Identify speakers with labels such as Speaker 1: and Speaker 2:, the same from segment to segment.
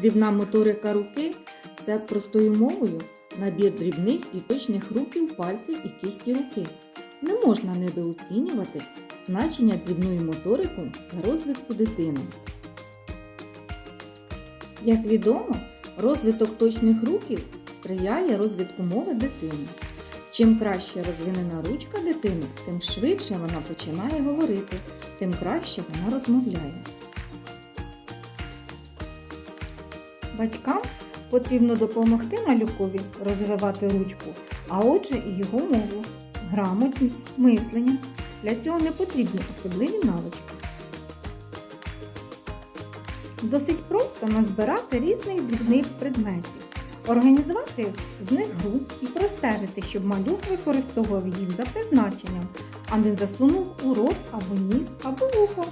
Speaker 1: Дрібна моторика руки це простою мовою набір дрібних і точних рухів пальців і кисті руки. Не можна недооцінювати значення дрібної моторику для розвитку дитини. Як відомо, розвиток точних рухів сприяє розвитку мови дитини. Чим краще розвинена ручка дитини, тим швидше вона починає говорити, тим краще вона розмовляє. Батькам потрібно допомогти малюкові розвивати ручку, а отже і його мову, грамотність, мислення. Для цього не потрібні особливі навички. Досить просто назбирати різних дрібних предметів, організувати з них гру і простежити, щоб малюк використовував їх за призначенням, а не засунув у рот або ніс або вухо.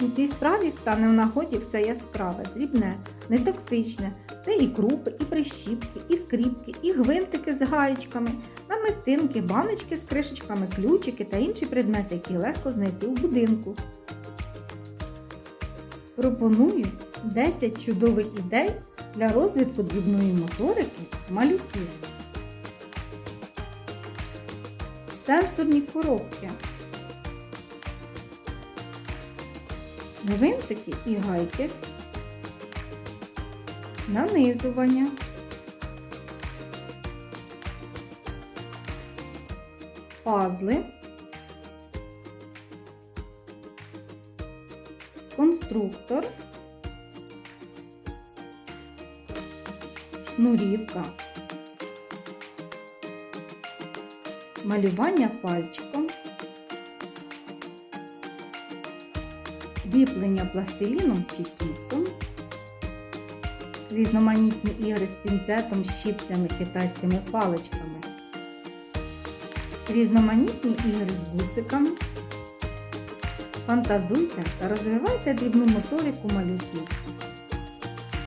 Speaker 1: У цій справі стане в нагоді все яскраве, дрібне, нетоксичне. Це і крупи, і прищіпки, і скріпки, і гвинтики з гаєчками, намистинки, баночки з кришечками, ключики та інші предмети, які легко знайти у будинку. Пропоную 10 чудових ідей для розвитку дрібної моторики малюків. Сенсорні коробки. Гвинтики і гайки. Нанизування. Пазли. Конструктор. Шнурівка. Малювання пальчиком. Віплення пластиліном чи тістом. Різноманітні ігри з пінцетом, щіпцями, китайськими паличками. Різноманітні ігри з гуциками. Фантазуйте та розвивайте дрібну моторику малюків.